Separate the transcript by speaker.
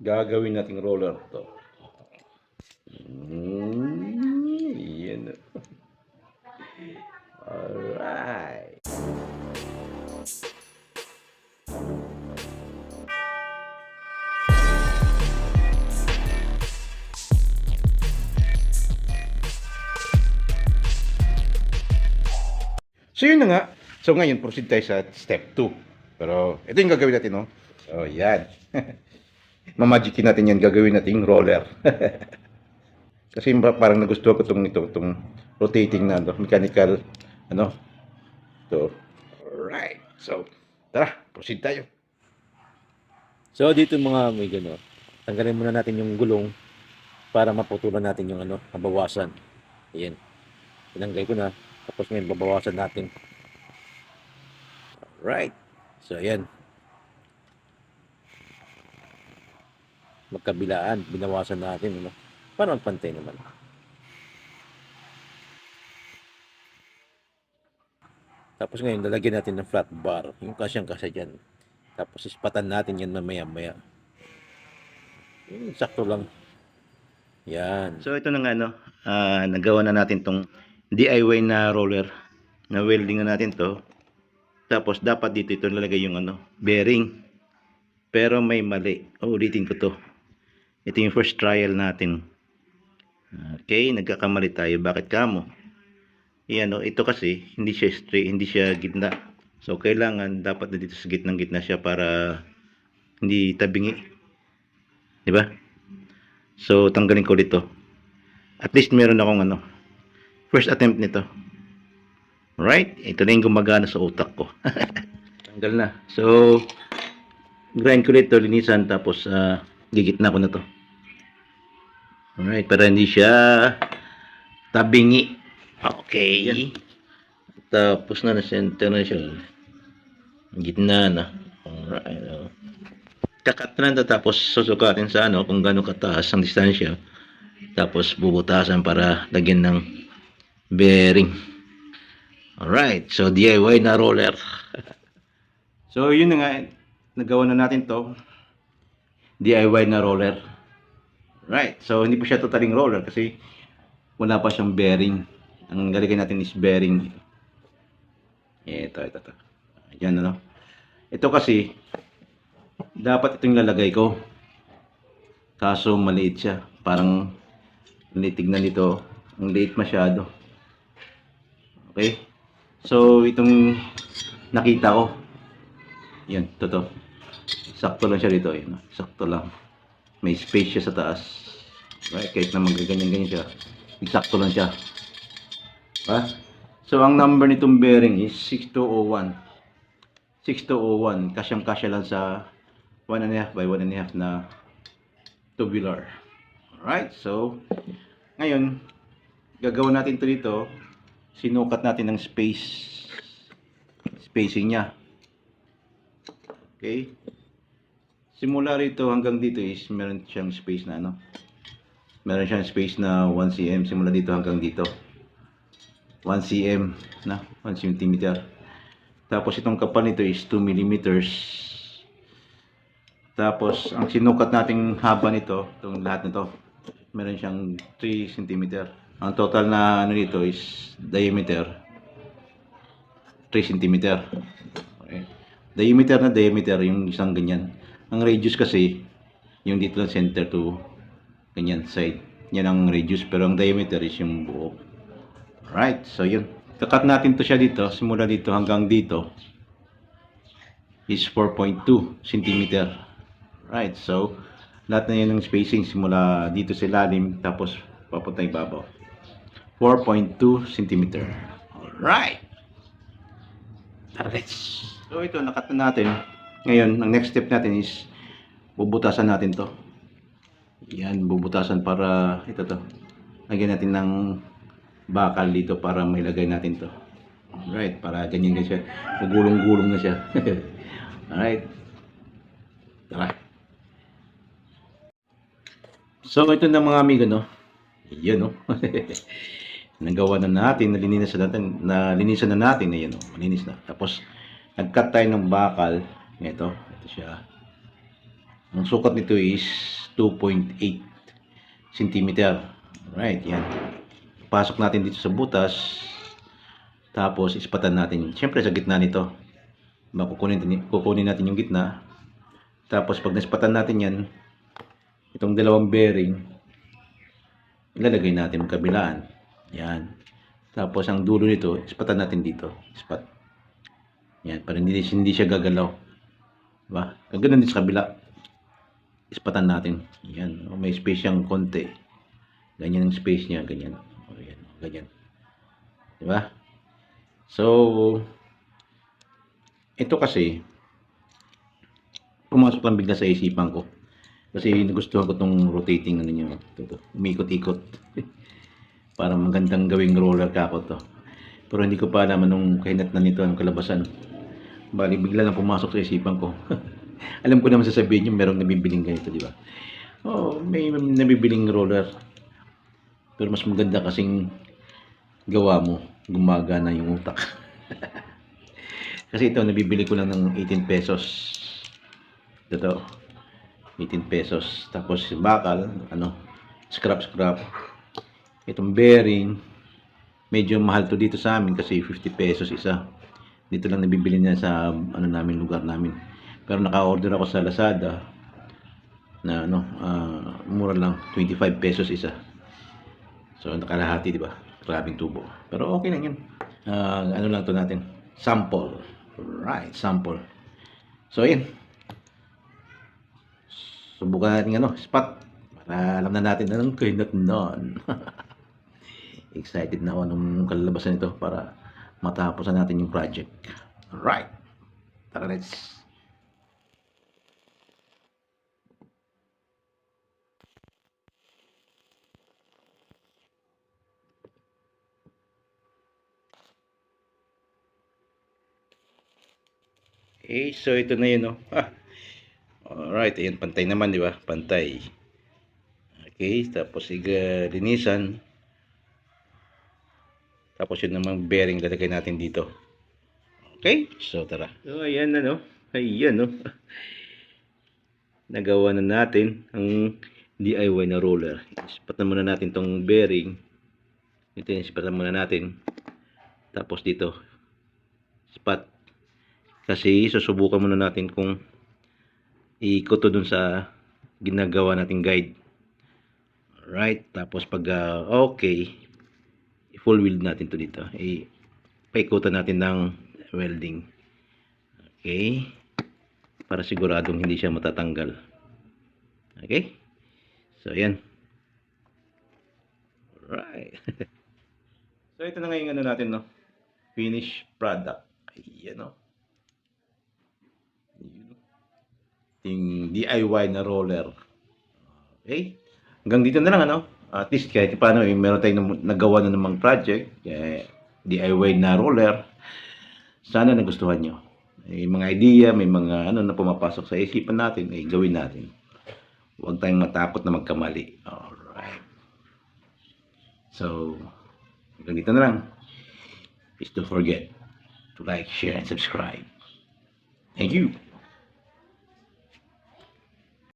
Speaker 1: gagawin nating roller to. Mm, yan. Alright. So yun na nga. So ngayon, proceed tayo sa step 2. Pero ito yung gagawin natin, no? So yan. Mamagikin natin yan, gagawin natin roller. Kasi pa- parang nagustuhan ko itong, ito, itong rotating na ano, mechanical, ano. So, alright. So, tara, proceed tayo.
Speaker 2: So dito mga may gano, tanggalin muna natin yung gulong para maputulan natin yung ano, mabawasan. Ayan. Tinanggal ko na. Tapos ngayon babawasan natin. Right. So ayan. Magkabilaan, binawasan natin ano. Para magpantay naman. Tapos ngayon, lalagyan natin ng flat bar. Yung kasyang kasya dyan. Tapos ispatan natin yan mamaya maya. Yun, sakto lang. Yan.
Speaker 1: So ito na nga no, ah, nagawa na natin tong DIY na roller. Na welding na natin to. Tapos dapat dito ito nalagay yung ano, bearing. Pero may mali. Uulitin ko to. Ito yung first trial natin. Okay, nagkakamali tayo. Bakit kamo? Yan no, ito kasi hindi siya straight, hindi siya gitna. So kailangan dapat na dito sa gitnang gitna siya para hindi tabingi. 'Di ba? So, tanggalin ko dito. At least meron akong ano, first attempt nito. Right? Ito na yung gumagana sa utak ko. Tanggal na. So, grind ko dito, linisan, tapos ah, gigitna ko na to. Alright, para hindi siya tabingi. Okay. Tapos na na siya. Gitna na. Alright. oh. Kakat na tapos susukatin sa ano kung gaano kataas ang distansya. Tapos bubutasan para lagyan ng bearing. Alright, so DIY na roller. so yun na nga, nagawa na natin to. DIY na roller. Right, so hindi pa siya totaling roller kasi wala pa siyang bearing. Ang lalagay natin is bearing. Ito, ito, ito. Yan ano. Ito kasi, dapat itong lalagay ko. Kaso maliit siya. Parang nitignan nito. Ang liit masyado. Okay? So, itong nakita ko. Yan, totoo. Sakto lang siya dito. Yan, sakto lang. May space siya sa taas. Right? Kahit na magaganyan-ganyan siya. Eksakto lang siya. Ha? So, ang number nitong bearing is 6201. 6201. Kasyang-kasya lang sa 1 and a half by 1 and a half na tubular. Alright, so ngayon gagawin natin ito dito. Sinukat natin ng space spacing niya. Okay? Simula rito hanggang dito is meron siyang space na ano. Meron siyang space na 1 cm simula dito hanggang dito. 1 cm na 1 cm. Tapos itong kapal nito is 2 millimeters. Tapos, ang sinukat nating haba nito, itong lahat nito, meron siyang 3 cm. Ang total na ano nito is diameter 3 cm. Okay. Diameter na diameter yung isang ganyan. Ang radius kasi, yung dito lang center to ganyan side. Yan ang radius, pero ang diameter is yung buo. Right, so yun. Kakat natin to siya dito, simula dito hanggang dito is 4.2 cm. Right, so lahat na yun ng spacing simula dito sa ilalim tapos papunta ibabaw. 4.2 cm. Alright. Let's. So ito, nakat na natin. Ngayon, ang next step natin is bubutasan natin to. Yan, bubutasan para ito to. Lagyan natin ng bakal dito para may lagay natin to. Alright, para ganyan ganyan siya. Magulong-gulong na siya. Alright. Tara. So, ito na mga amigo, no? Yan, no? Nagawa na natin, nalinisan na natin, nalinisan na natin, ayan, no? Malinis na. Tapos, nag-cut tayo ng bakal. Ito, ito siya. Ang sukat nito is 2.8 cm. Right, yan. Pasok natin dito sa butas. Tapos ispatan natin. Siyempre sa gitna nito. Kukunin, kukunin natin yung gitna. Tapos pag naspatan natin yan, itong dalawang bearing, ilalagay natin magkabilaan. Yan. Tapos ang dulo nito, ispatan natin dito. Ispat. Yan, para hindi, hindi siya gagalaw. Diba? Gaganoon din sa kabila. Ispatan natin. Yan. May space siyang konti. Ganyan ang space niya. Ganyan. O, yan. Ganyan. Diba? So, ito kasi, pumasok lang bigla sa isipan ko. Kasi nagustuhan ko tong rotating ano. Ito, ito. Umikot-ikot. Para magandang gawing roller kako to. Pero hindi ko pa alam anong kahinat na nito, anong kalabasan. Bali, bigla lang pumasok sa isipan ko. alam ko naman sasabihin nyo, merong nabibiling ganito, di ba? Oo, may nabibiling roller. Pero mas maganda kasing gawa mo, gumagana yung utak. Kasi ito, nabibili ko lang ng 18 pesos. Ito, 18 pesos. Tapos bakal, ano, scrap scrap. Itong bearing, medyo mahal to dito sa amin kasi 50 pesos isa. Dito lang nabibili niya sa ano namin lugar namin. Pero naka-order ako sa Lazada na ano, ah, mura lang 25 pesos isa. So nakalahati, di ba? Grabing tubo. Pero okay lang 'yun. Ah, ano lang to natin? Sample. Right, sample. So, yun. Subukan natin ano, spot. Para alam na natin anong kainat nun. Excited na ako anong kalalabasan nito para matapos na natin yung project. Right. Tara, let's. Okay, so ito na yun, no? Ah. Alright, ayan, pantay naman, di ba? Pantay. Okay, tapos iga linisan. Tapos yun namang bearing lalagay natin dito. Okay, so tara. So, ayan na, no? Ayan, no? Nagawa na natin ang DIY na roller. Ispatan muna natin tong bearing. Ito yung ispatan muna natin. Tapos dito, spot kasi susubukan muna natin kung ikot to dun sa ginagawa nating guide. Right, tapos pag ah, okay, full weld natin to dito. I paikutan natin ng welding. Okay? Para siguradong hindi siya matatanggal. Okay? So, yan. Alright. so, ito na ngayon ano natin, no? Finished product. Ayan, no? Yung DIY na roller. Okay? Hanggang dito na lang, ano? At least kahit paano, eh, meron tayong nagawa na namang project. Eh, DIY na roller. Sana nagustuhan nyo. May mga idea, may mga ano na pumapasok sa isipan natin, eh, gawin natin. Huwag tayong matakot na magkamali. Alright. So, hanggang dito na lang. Please don't forget to like, share, and subscribe. Thank you.